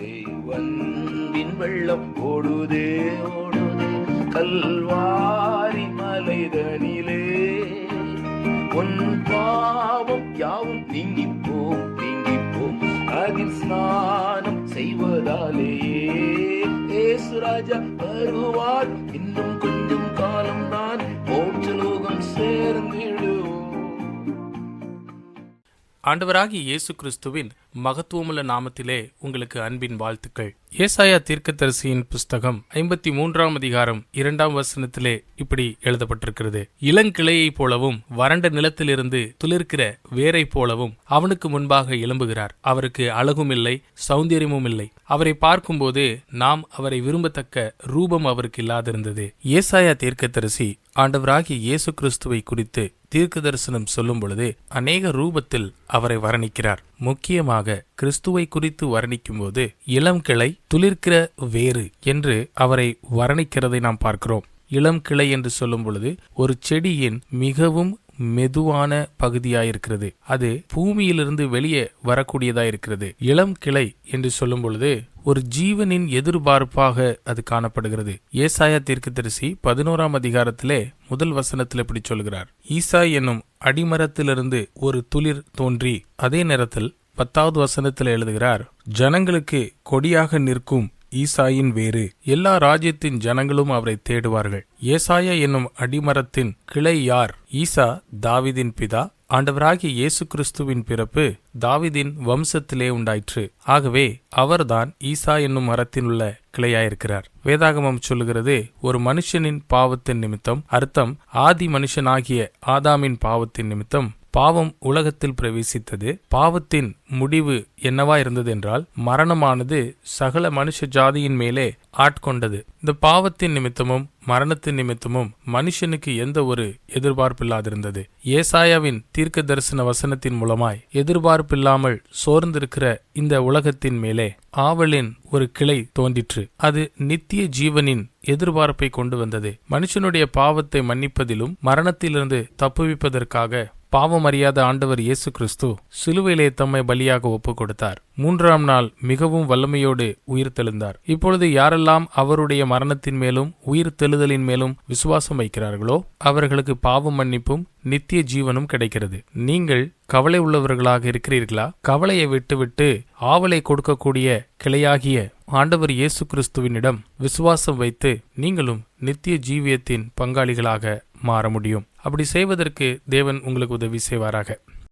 தேவன்பின் வெள்ளம் ஓடுதே ஓடுதே. கல்வாரி மலைதனிலே உன் பாவம் யாவும் நீங்கிப்போம் நீங்கிப்போம் அதில் ஸ்நானம் செய்வதாலேயே ஏசுராஜா வருவார். இன்னும் கொஞ்சம் காலம் தான் மோட்சலோகம் சேர்ந்திடும் ஆண்டவராகி இயேசு கிறிஸ்துவின் மகத்துவமுள்ள நாமத்திலே உங்களுக்கு அன்பின் வாழ்த்துக்கள். ஏசாயா தீர்க்கதரிசியின் புஸ்தகம் ஐம்பத்தி மூன்றாம் அதிகாரம் இரண்டாம் வசனத்திலே இப்படி எழுதப்பட்டிருக்கிறது. இளங்கிளையைப் போலவும் வறண்ட நிலத்திலிருந்து துளிர்க்கிற வேரைப் போலவும் அவனுக்கு முன்பாக எழும்புகிறார். அவருக்கு அழகும் இல்லை சௌந்தரியமும் இல்லை. அவரை பார்க்கும்போது நாம் அவரை விரும்பத்தக்க ரூபம் அவருக்கு இல்லாதிருந்தது. ஏசாயா தீர்க்கதரிசி ஆண்டவராகிய இயேசு கிறிஸ்துவை குறித்து தீர்க்க தரிசனம் சொல்லும் பொழுது அநேக ரூபத்தில் அவரை வர்ணிக்கிறார். முக்கியமாக கிறிஸ்துவை குறித்து வர்ணிக்கும்போது இளம் கிளை துளிர்க்கிற வேறு என்று அவரை வர்ணிக்கிறதை நாம் பார்க்கிறோம். இளம் கிளை என்று சொல்லும் பொழுது ஒரு செடியின் மிகவும் மெதுவான பகுதியாயிருக்கிறது. அது பூமியிலிருந்து வெளியே வரக்கூடியதாயிருக்கிறது. இளம் கிளை என்று சொல்லும் பொழுது ஒரு ஜீவனின் எதிர்பார்ப்பாக அது காணப்படுகிறது. ஏசாயா தீர்க்கதரிசி பதினோராம் அதிகாரத்திலே முதல் வசனத்தில் இப்படி சொல்கிறார். ஈசா என்னும் அடிமரத்திலிருந்து ஒரு துளிர் தோன்றி அதே நேரத்தில் பத்தாவது வசனத்தில் எழுதுகிறார் ஜனங்களுக்கு கொடியாக நிற்கும் ஈசாயின் வேறு எல்லா ராஜ்யத்தின் ஜனங்களும் அவரை தேடுவார்கள். ஏசாயா என்னும் அடிமரத்தின் கிளை யார்? ஈசா தாவிதின் பிதா. ஆண்டவராகிய இயேசு கிறிஸ்துவின் பிறப்பு தாவிதின் வம்சத்திலே உண்டாயிற்று. ஆகவே அவர்தான் ஈசா என்னும் மரத்தில் உள்ள கிளையாயிருக்கிறார். வேதாகமம் சொல்லுகிறது ஒரு மனுஷனின் பாவத்தின் நிமித்தம் அர்த்தம் ஆதி மனுஷனாகிய ஆதாமின் பாவத்தின் நிமித்தம் பாவம் உலகத்தில் பிரவேசித்தது. பாவத்தின் முடிவு என்னவா இருந்தது என்றால் மரணமானது சகல மனுஷ ஜாதியின் மேலே ஆட்கொண்டது. இந்த பாவத்தின் நிமித்தமும் மரணத்தின் நிமித்தமும் மனுஷனுக்கு எந்த ஒரு எதிர்பார்ப்பில்லாதிருந்தது. ஏசாயாவின் தீர்க்க தரிசன வசனத்தின் மூலமாய் எதிர்பார்ப்பில்லாமல் சோர்ந்திருக்கிற இந்த உலகத்தின் மேலே ஆவலின் ஒரு கிளை தோன்றிற்று. அது நித்திய ஜீவனின் எதிர்பார்ப்பை கொண்டு வந்தது. மனுஷனுடைய பாவத்தை மன்னிப்பதிலும் மரணத்திலிருந்து தப்புவிப்பதற்காக பாவம் அறியாத ஆண்டவர் இயேசு கிறிஸ்து சிலுவையிலே தம்மை பலியாக ஒப்புக் கொடுத்தார் மூன்றாம் நாள் மிகவும் வல்லமையோடு உயிர் தெழுந்தார். இப்பொழுது யாரெல்லாம் அவருடைய மரணத்தின் மேலும் உயிர் தெழுதலின் மேலும் விசுவாசம் வைக்கிறார்களோ அவர்களுக்கு பாவம் மன்னிப்பும் நித்திய ஜீவனும் கிடைக்கிறது. நீங்கள் கவலை உள்ளவர்களாக இருக்கிறீர்களா? கவலையை விட்டுவிட்டு ஆவலை கொடுக்கக்கூடிய கிளையாகிய ஆண்டவர் இயேசு கிறிஸ்துவினிடம் விசுவாசம் வைத்து நீங்களும் நித்திய ஜீவியத்தின் பங்காளிகளாக மாற முடியும். அப்படி செய்வதற்கு தேவன் உங்களுக்கு உதவி செய்வாராக.